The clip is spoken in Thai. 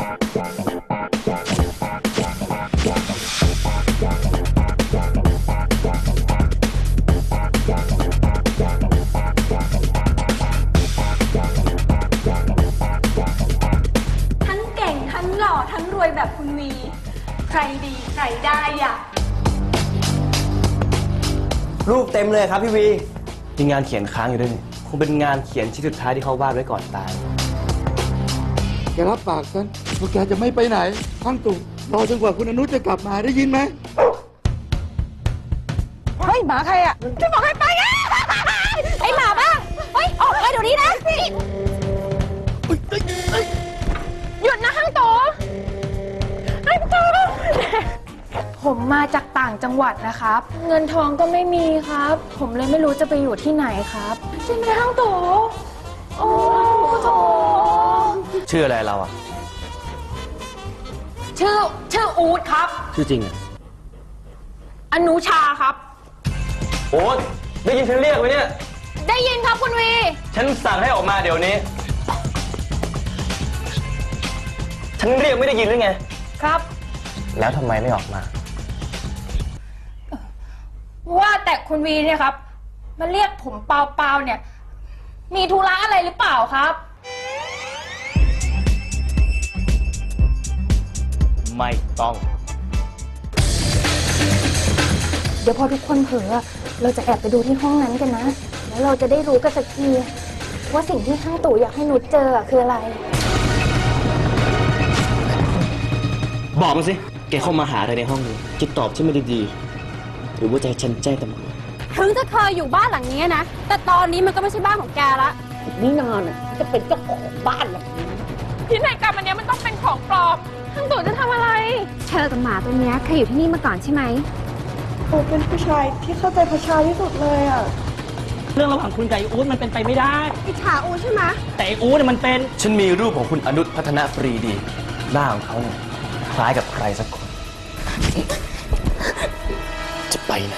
ทั้งเก่งทั้งหล่อทั้งรวยแบบคุณวี ใครดีใครได้อะรูปเต็มเลยครับพี่วีมีงานเขียนค้างอยู่ด้วยนี่คงเป็นงานเขียนชิ้นสุดท้ายที่เขาวาดไว้ก่อนตาย แกรับปากฉันว่าแกจะไม่ไปไหนทั้งตู่รอจนกว่าคุณอนุจะกลับมาได้ยินไหมเฮ้ยหมาใครอะจะบอกให้ไปอะไอหมาบ้าเฮ้ยออกไปเดี๋ยวนี้นะนี่หยุดนะข้างโตไอ้โตผมมาจากต่างจังหวัดนะครับ เงินทองก็ไม่มีครับ ผมเลยไม่รู้จะไปอยู่ที่ไหนครับใช่ไหมข้างโตโอ้โต ชื่ออะไรเราอะ ชื่อชื่ออูดครับ ชื่อจริงอะอนุชาครับ โอ๊ตได้ยินฉันเรียกไหมเนี่ย ได้ยินครับคุณวี ฉันสั่งให้ออกมาเดี๋ยวนี้ ฉันเรียกไม่ได้ยินหรือไง ครับ แล้วทำไมไม่ออกมา ว่าแต่คุณวีเนี่ยครับ มาเรียกผมเปล่าๆเนี่ย มีธุระอะไรหรือเปล่าครับ ไม่ต้อง เดี๋ยวพอทุกคนเผลอเราจะแอบไปดูที่ห้องนั้นกันนะ แล้วเราจะได้รู้กันสักที ว่าสิ่งที่ข้างตู่อยากให้นุชเจออะคืออะไร บอกมาสิ แกเข้ามาหาอะไรในห้องนี้จะตอบฉันไม่ได้ดีหรือว่าจะให้ฉันแจ้งตำรวจ ถึงจะเคยอยู่บ้านหลังนี้นะ แต่ตอนนี้มันก็ไม่ใช่บ้านของแกละนี่นานอะจะเป็นเจ้าของบ้านหลังนี้พินัยกรรมอันเนี้ยมันต้องเป็นของปลอม ข้างตู่จะทำอะไร เธอกับหมาตัวเนี้ยเคยอยู่ที่นี่มาก่อนใช่ไหม โอ้เป็นผู้ชายที่เข้าใจประชาที่สุดเลยอะ เรื่องระหว่างคุณกับไอ้อู๊ดมันเป็นไปไม่ได้ อิจฉาอูใช่ไหมแต่ไอ้อู๊ดเนี่ยมันเป็น ฉันมีรูปของคุณอนุชพัฒนาปรีดีหน้าของเขาเนี่ยคล้ายกับใครสักคน จะไปไหน